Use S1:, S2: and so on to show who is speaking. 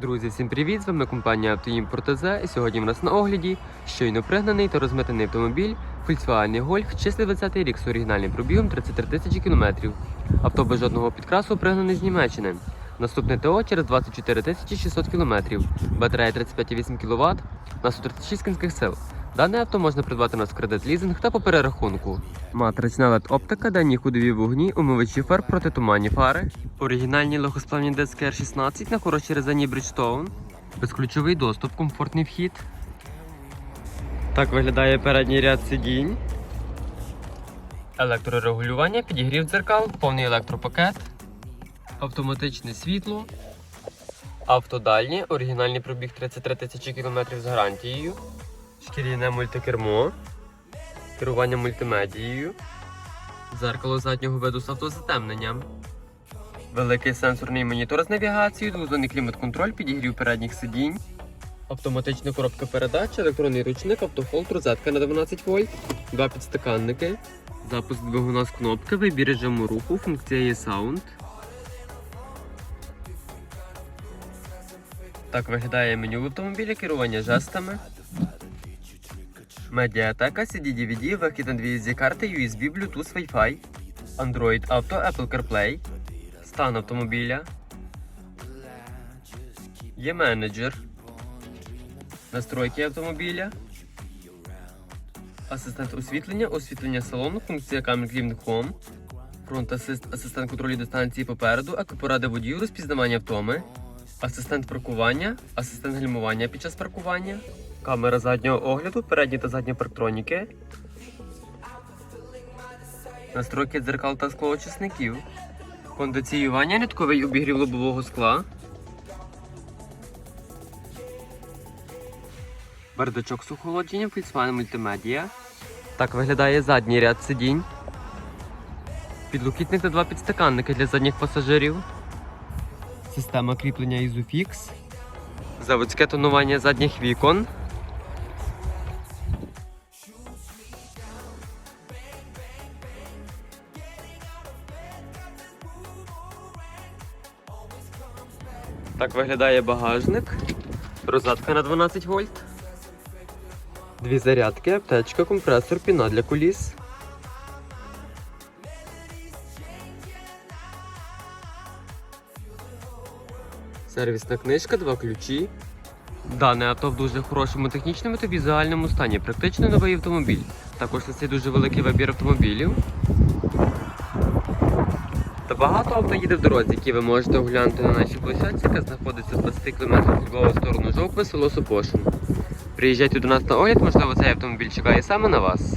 S1: Друзі, всім привіт! З вами компанія Автоімпорт ТЗ і сьогодні в нас на огляді щойно пригнаний та розмитаний автомобіль Volkswagen Golf, числий 20 рік з оригінальним пробігом 33 тисячі кілометрів. Авто без жодного підкрасу пригнаний з Німеччини. Наступне ТО через 24 тисячі 600 кілометрів. Батарея 35,8 кВт на 136 кінських сил. Дане авто можна придбати у нас кредит лізинг та по перерахунку. Матрична LED оптика, денні ходові вогні, умивачі фар протитуманні фари, оригінальні легкосплавні диски R16 на хорошій резині Bridgestone, безключовий доступ, комфортний вхід. Так виглядає передній ряд сидінь. Електрорегулювання, підігрів дзеркал, повний електропакет, автоматичне світло, автодальні, оригінальний пробіг 33 тисячі кілометрів з гарантією, шкіряне мультикермо, керування мультимедією, дзеркало заднього виду з автозатемненням. Великий сенсорний монітор з навігацією, двозонний клімат-контроль, підігрів передніх сидінь, автоматична коробка передач, електронний ручник, автофолд, розетка на 12 вольт, два підстаканники, запуск двигуна з кнопки, вибір режиму руху, функція є саунд. Так виглядає меню в автомобілі, керування жестами. Медіатека, CD-DVD, вихід на дві SD карти, USB, Bluetooth, Wi-Fi, Android Auto, Apple CarPlay, стан автомобіля. Є менеджер. Настройки автомобіля. Асистент освітлення, освітлення салону, функція камер Clean Home, фронт асист, асистент контролю дистанції попереду, екопоради водію, розпізнавання втоми, асистент паркування, асистент гальмування під час паркування, камера заднього огляду, передні та задні парктроніки, настройки дзеркал та склоочисників, кондиціювання, нитковий обігрів лобового скла. Бардачок з охолодженням, Volkswagen мультимедіа. Так виглядає задній ряд сидінь. Підлокітник та два підстаканники для задніх пасажирів. Система кріплення Isofix. Заводське тонування задніх вікон. Так виглядає багажник. Розетка на 12 вольт. Дві зарядки, аптечка, компресор, піна для куліс. Сервісна книжка, два ключі. Дане авто в дуже хорошому технічному та візуальному стані. Практично новий автомобіль. Також це дуже великий вибір автомобілів. Та багато авто їде в дорозі, які ви можете оглянути на нашій площадці, яка знаходиться з 20 км від Львова сторону Жовкви, село Сопошин. Приїжджайте до нас на огляд, можливо, цей автомобіль чекає саме на вас.